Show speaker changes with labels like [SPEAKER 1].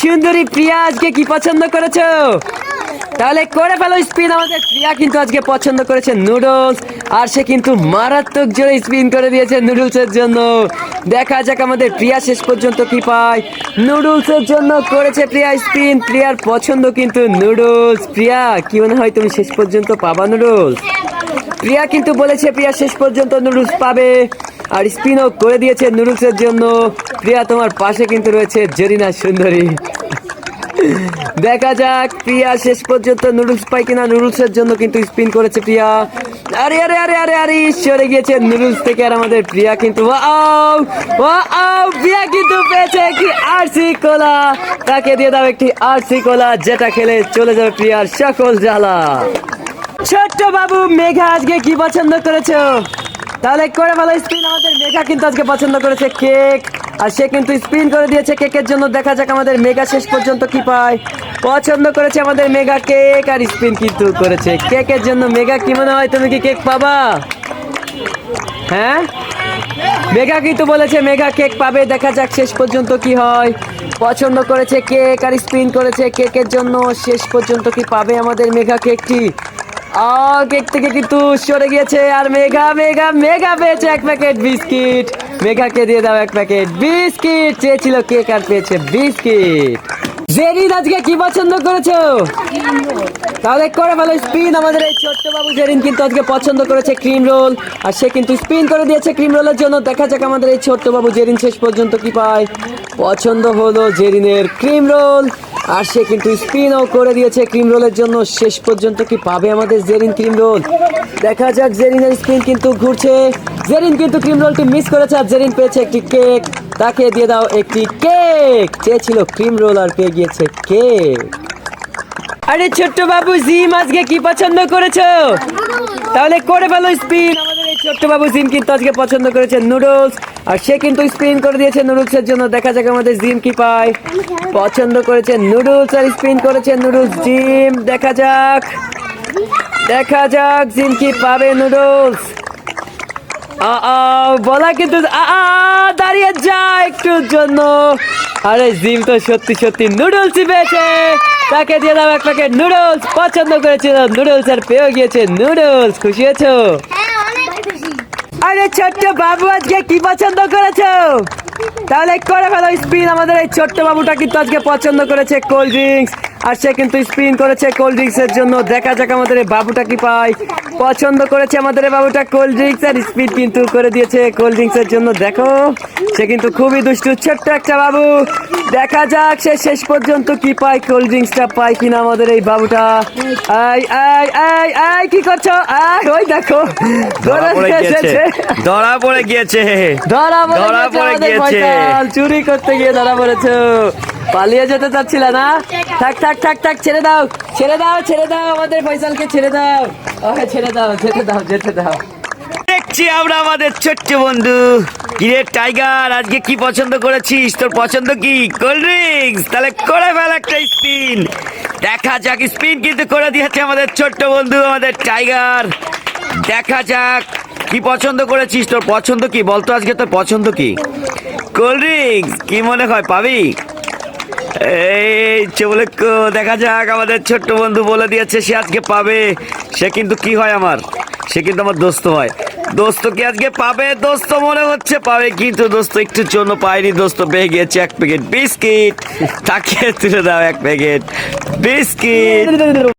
[SPEAKER 1] সুন্দরী প্রিয়া আজকে কি পছন্দ করেছ? তাহলে করে ফেলো স্পিন আমাদের প্রিয়া কিন্তু আজকে পছন্দ করেছে নুডলস আর সে কিন্তু মারাত্মক জোরে স্পিন করে দিয়েছে নুডলসের জন্য। দেখা যাক আমাদের প্রিয়া শেষ পর্যন্ত কি পায়। নুডলসের জন্য করেছে প্রিয়া স্পিন প্রিয়ার পছন্দ কিন্তু নুডলস প্রিয়া, কি মনে হয় তুমি শেষ পর্যন্ত পাবা নুডলস প্রিয়া কিন্তু বলেছে প্রিয়া শেষ পর্যন্ত নুডলস পাবে। আর স্পিনও করে দিয়েছে নুডলসের জন্য। প্রিয়া, তোমার পাশে কিন্তু রয়েছে জরিনা সুন্দরী। দেখা যাক, প্রিয়া শেষ পর্যন্ত নুডলস পাই কিনা। নুডলসের জন্য কিন্তু স্পিন করেছে প্রিয়া। আরে আরে আরে আরে আরে, সরে গিয়েছে নুডলস থেকে আর আমাদের প্রিয়া কিন্তু। ওয়াও ওয়াও, প্রিয়া কিন্তু পেয়েছে একটি আরসি কোলা। তাকে দিয়ে দাও একটি আরসি কোলা, যেটা খেলে চলে যাবে প্রিয়ার সকল জ্বালা। ছোট্ট বাবু মেঘা আজকে কি পছন্দ করেছ? তাহলে করে ভালো, স্পিন আমাদের মেঘা কিন্তু আজকে পছন্দ করেছে কেক। আর সে কিন্তু স্পিন করে দিয়েছে কেকের জন্য। দেখা যাক আমাদের মেঘা শেষ পর্যন্ত কি পায়। পছন্দ করেছে আমাদের মেঘা কেক, আর স্পিন কিন্তু করেছে কেকের জন্য। মেঘা, কি মনে হয় তুমি কি কেক পাবা? হ্যাঁ? মেঘা কিন্তু বলেছে মেঘা কেক পাবে। দেখা যাক শেষ পর্যন্ত কি হয়। পছন্দ করেছে কেক, আর স্পিন করেছে কেকের জন্য। শেষ পর্যন্ত কি পাবে আমাদের মেঘা কেকটি? কেক থেকে কিন্তু সরে গিয়েছে আর মেঘা মেঘা মেঘা পেয়েছে এক প্যাকেট বিস্কিট। মেঘাকে দিয়ে দাও এক প্যাকেট বিস্কিট। চেয়েছিল কেক আর পেয়েছে বিস্কিট। জেরিন আজকে কি পছন্দ করেছ? তাহলে করে ভালো স্পিন আমাদের এই ছোট্ট বাবু জেরিন কিন্তু আজকে পছন্দ করেছে ক্রিম রোল আর সে কিন্তু স্পিন করে দিয়েছে ক্রিম রোলের জন্য। দেখা যাক আমাদের এই ছোট্ট বাবু জেরিন শেষ পর্যন্ত কি পায়। পছন্দ হলো জেরিনের ক্রিম রোল আর সে কিন্তু স্পিনও করে দিয়েছে ক্রিম রোলের জন্য। শেষ পর্যন্ত কি পাবে আমাদের জেরিন ক্রিম রোল? দেখা যাক জেরিনের স্পিন কিন্তু ঘুরছে। জেরিন কিন্তু ক্রিম রোলটি মিস করেছে আর জেরিন পেয়েছে একটি কেক। তাকে দিয়ে দাও একটি কেক। চেয়েছিল ক্রিম রোল আর পেয়ে গিয়েছে কেক। আরে ছোট্ট বাবু, জিম আজকে কি পছন্দ করেছ? তাহলে করে ফেলো স্পিন। ছোট্ট বাবু জিম কিন্তু আজকে পছন্দ করেছে নুডলস আর সে কিন্তু স্পিন করে দিয়েছে নুডলসের জন্য। দেখা যাক আমাদের জিম কি পায় পছন্দ করেছে নুডলস আর স্পিন করেছে নুডলস জিম, দেখা যাক। দেখা যাক জিম কি পাবে নুডলস বলা কিন্তু দাঁড়িয়ে যা একটুর জন্য। আরে জিম তো সত্যি সত্যি নুডলসই পেয়েছে। তাকে দিয়ে দাও এক প্যাকেট নুডলস পছন্দ করেছিল নুডলস আর পেয়ে গিয়েছে নুডলস খুশি হয়েছো
[SPEAKER 2] হ্যাঁ
[SPEAKER 1] আরে ছোট্ট বাবু আজকে কি পছন্দ করেছ? তাহলে করে ফেলো, স্পিন। আমাদের এই ছোট্ট বাবুটা কিন্তু আজকে পছন্দ করেছে, কোল্ড ড্রিঙ্কস। আর সে কিন্তু স্পিন করেছে কোল্ড ড্রিঙ্কস এর জন্য। দেখা যাক আমাদের বাবুটা কি পায়। পছন্দ করেছে আমাদের বাবুটা কোল্ড ড্রিঙ্কস আর স্পিন কিন্তু করে দিয়েছে কোল্ড ড্রিঙ্কস এর জন্য। দেখো সে কিন্তু খুবই দুষ্টু ছোট্ট একটা বাবু। দেখা যাক সে শেষ পর্যন্ত কি পায় কোল্ড ড্রিঙ্কসটা পায় কিনা আমাদের এই বাবুটা। আই আই আই আই কি করছ? আই ওই দেখো।
[SPEAKER 3] ধরা পড়ে গিয়েছে। ধরা পড়ে গিয়েছে।
[SPEAKER 1] ধরা পড়ে
[SPEAKER 3] গিয়েছে।
[SPEAKER 1] চুরি করতে গিয়ে ধরা পড়েছো। পালিয়ে যেতে চাচ্ছিল না? থাক থাক থাক থাক, ছেড়ে দাও ছেড়ে দাও ছেড়ে দাও, আমাদের ফয়সালকে ছেড়ে দাও। ওকে, ছেড়ে দাও যেতে দাও যেতে দাও।
[SPEAKER 3] দেখছি আমরা আমাদের ছোট্ট বন্ধু। কিরে, টাইগার, আজকে কি পছন্দ করেছিস? তোর পছন্দ কি? Cold drinks? তাহলে করে ফেল একটা স্পিন। দেখা যাক, স্পিন কিন্তু করে দিয়েছে আমাদের ছোট্ট বন্ধু, আমাদের টাইগার। দেখা যাক, কি পছন্দ করেছিস? তোর পছন্দ কি? বলতো আজকে তোর পছন্দ কি? কোল্ড ড্রিঙ্কস, কি মনে হয় পাবি? এই চলে দেখা যাক, আমাদের ছোট্ট বন্ধু বলে দিয়েছে সে আজকে পাবে। সে কিন্তু কি হয় আমার? সে কিন্তু আমার দোস্ত হয়। দোস্ত কি আজকে পাবে? দোস্ত মনে হচ্ছে পাবে, কিন্তু দোস্ত একটু জন্য পায়নি। দোস্ত পেয়ে গিয়েছে এক প্যাকেট বিস্কিট। তাকে তুলে দাও এক প্যাকেট বিস্কিট।